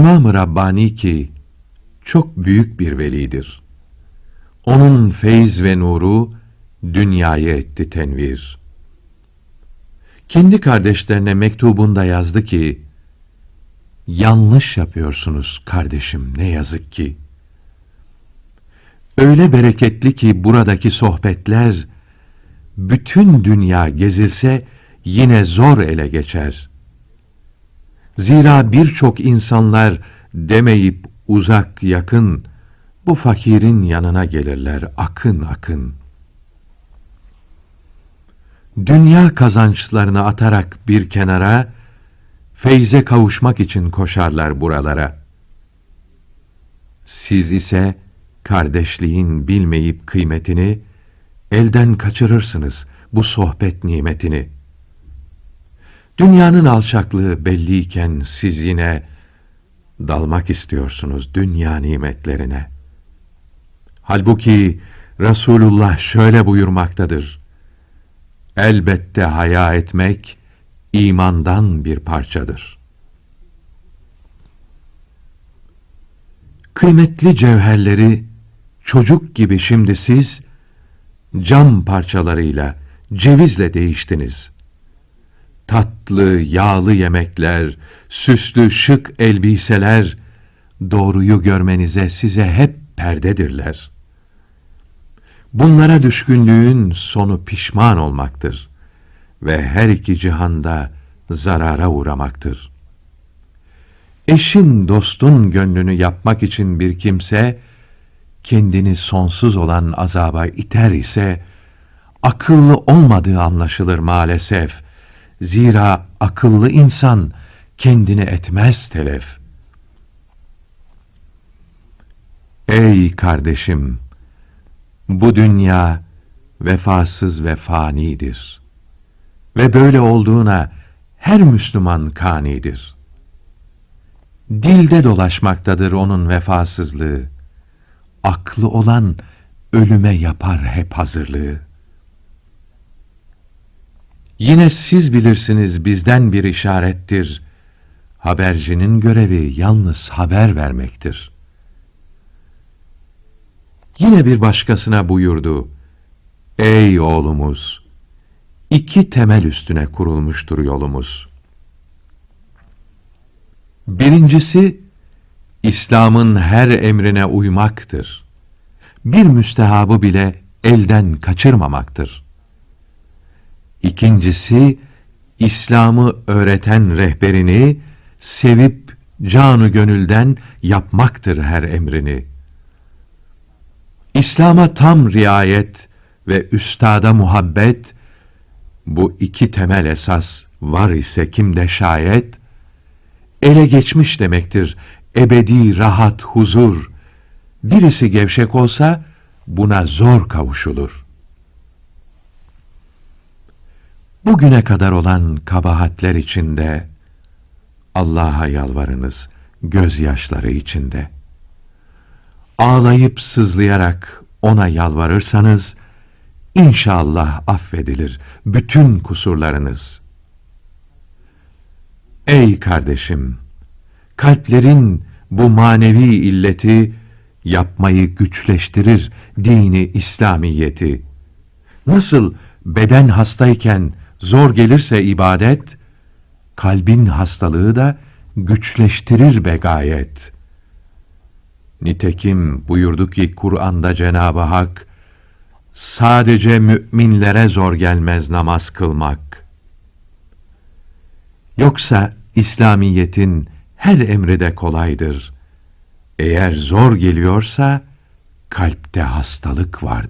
İmam-ı Rabbani ki çok büyük bir velidir. Onun feyz ve nuru dünyayı etti tenvir. Kendi kardeşlerine mektubunda yazdı ki, Yanlış yapıyorsunuz kardeşim ne yazık ki. Öyle bereketli ki buradaki sohbetler, bütün dünya gezilse yine zor ele geçer. Zira birçok insanlar demeyip uzak yakın, bu fakirin yanına gelirler akın akın. Dünya kazançlarını atarak bir kenara, feyze kavuşmak için koşarlar buralara. Siz ise kardeşliğin bilmeyip kıymetini, elden kaçırırsınız bu sohbet nimetini. Dünyanın alçaklığı belliyken siz yine dalmak istiyorsunuz dünya nimetlerine. Halbuki Resulullah şöyle buyurmaktadır. Elbette haya etmek, imandan bir parçadır. Kıymetli cevherleri çocuk gibi şimdi siz cam parçalarıyla, cevizle değiştiniz. Tatlı, yağlı yemekler, süslü, şık elbiseler doğruyu görmenize size hep perdedirler. Bunlara düşkünlüğün sonu pişman olmaktır ve her iki cihanda zarara uğramaktır. Eşin dostun gönlünü yapmak için bir kimse, kendini sonsuz olan azaba iter ise, akıllı olmadığı anlaşılır maalesef. Zira akıllı insan kendini etmez telef. Ey kardeşim! Bu dünya vefasız ve fanidir.'' ve böyle olduğuna her Müslüman kanidir. Dilde dolaşmaktadır onun vefasızlığı. Aklı olan ölüme yapar hep hazırlığı. Yine siz bilirsiniz bizden bir işarettir. Habercinin görevi yalnız haber vermektir. Yine bir başkasına buyurdu. Ey oğlumuz! iki temel üstüne kurulmuştur yolumuz. Birincisi, İslam'ın her emrine uymaktır. Bir müstehabı bile elden kaçırmamaktır. İkincisi, İslam'ı öğreten rehberini sevip canı gönülden yapmaktır her emrini. İslam'a tam riayet ve üstada muhabbet, bu iki temel esas var ise kimde şayet, ele geçmiş demektir ebedi rahat huzur. Birisi gevşek olsa buna zor kavuşulur. Bugüne kadar olan kabahatler içinde Allah'a yalvarınız gözyaşları içinde. Ağlayıp sızlayarak ona yalvarırsanız İnşallah affedilir bütün kusurlarınız. Ey kardeşim! Kalplerin bu manevi illeti yapmayı güçleştirir dini İslamiyeti. Nasıl beden hastayken zor gelirse ibadet, kalbin hastalığı da güçleştirir be gayet. Nitekim buyurdu ki Kur'an'da Cenab-ı Hak, Sadece müminlere zor gelmez namaz kılmak. Yoksa İslamiyetin her emri de kolaydır. Eğer zor geliyorsa kalpte hastalık vardır.